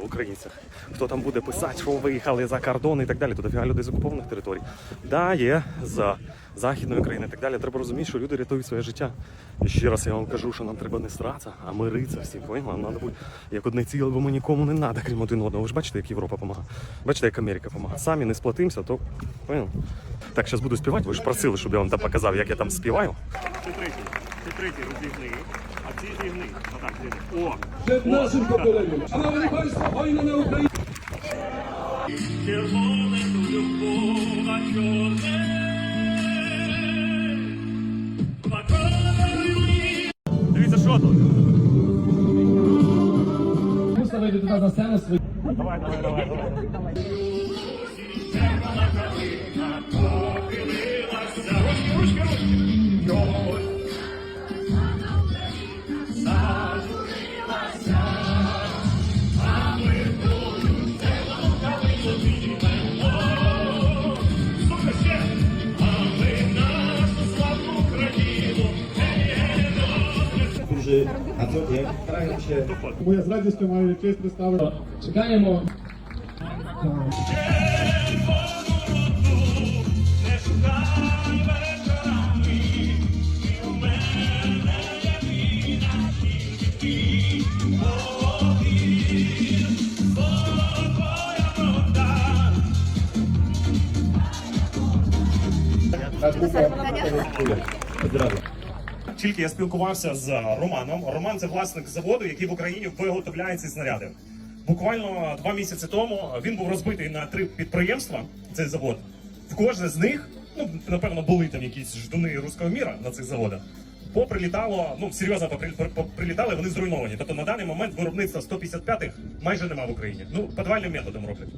в українцях. Хто там буде писати, що виїхали за кордон і так далі, то дофіга людей з окупованих територій. Да, є за Західної України і так далі. Треба розуміти, що люди рятують своє життя. І ще раз я вам кажу, що нам треба не сратися, а миритися всім. Поїмо, нам треба бути як одне ціле, бо ми нікому не треба, крім один одного. Ви ж бачите, як Європа допомагає. Бачите, як Америка допомагає. Самі не сплатимося, то понял? Так, зараз буду співати. Ви ж просили, щоб я вам там показав, як я там співаю. Ти третій. Розігни. А ці зігни. Отак, зігни. О! Перед нашим поколенням. Шановні панство, воїни на Україні. Червоне до любова чорне. Дивіться, що тут? Мусите вийти туди на сцену свої. Давай, давай, давай, давай. Ручки, ручки, ручки. którzy na co dzień starają się... Bo ja z radością moje jest przedstawę. Czekanie mu. Tak, tak, tak, tak, tak, tak, Тільки я спілкувався з Романом. Роман це власник заводу, який в Україні виготовляє ці снаряди. Буквально два місяці тому він був розбитий на три підприємства. Цей завод. В кожне з них, ну напевно, були там якісь ждуни руського міра на цих заводах. Поприлітало, ну серйозно поприлітали, вони зруйновані. Тобто на даний момент виробництва 155-х майже нема в Україні. Ну, подвальним методом роблять.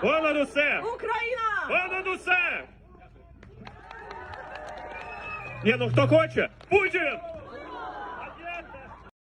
Понад усе! Україна! Понад усе! Ні, ну хто хоче? Путін!